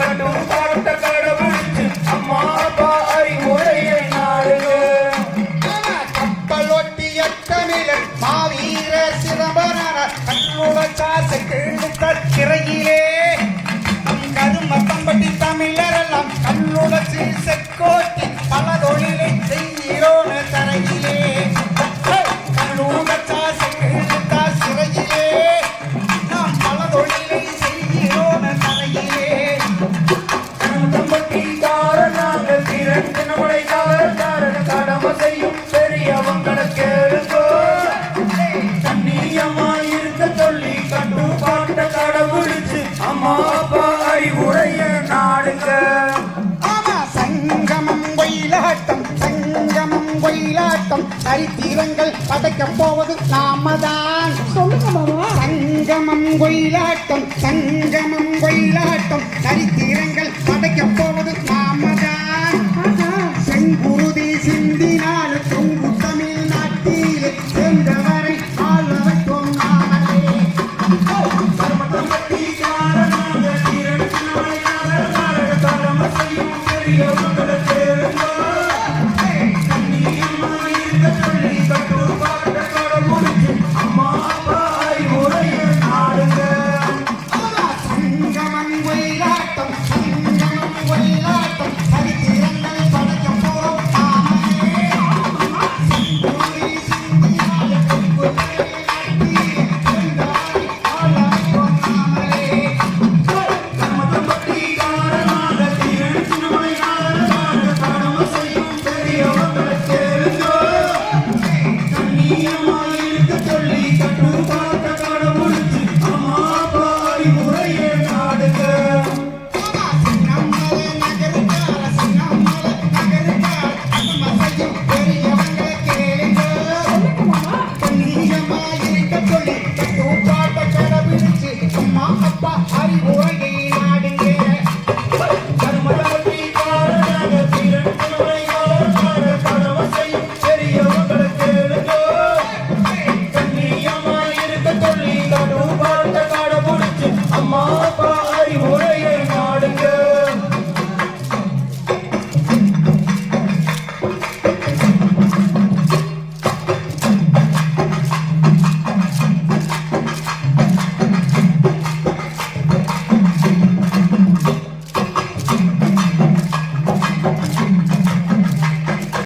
I don't know. சரித்திரங்கள் படைக்கப் போவது நாமதான். சொல்லுங்க மாமா சங்கமம் கொயிலாட்டம் சங்கமம் கொயிலாட்டம். சரித்திரங்கள் படைக்கப் Very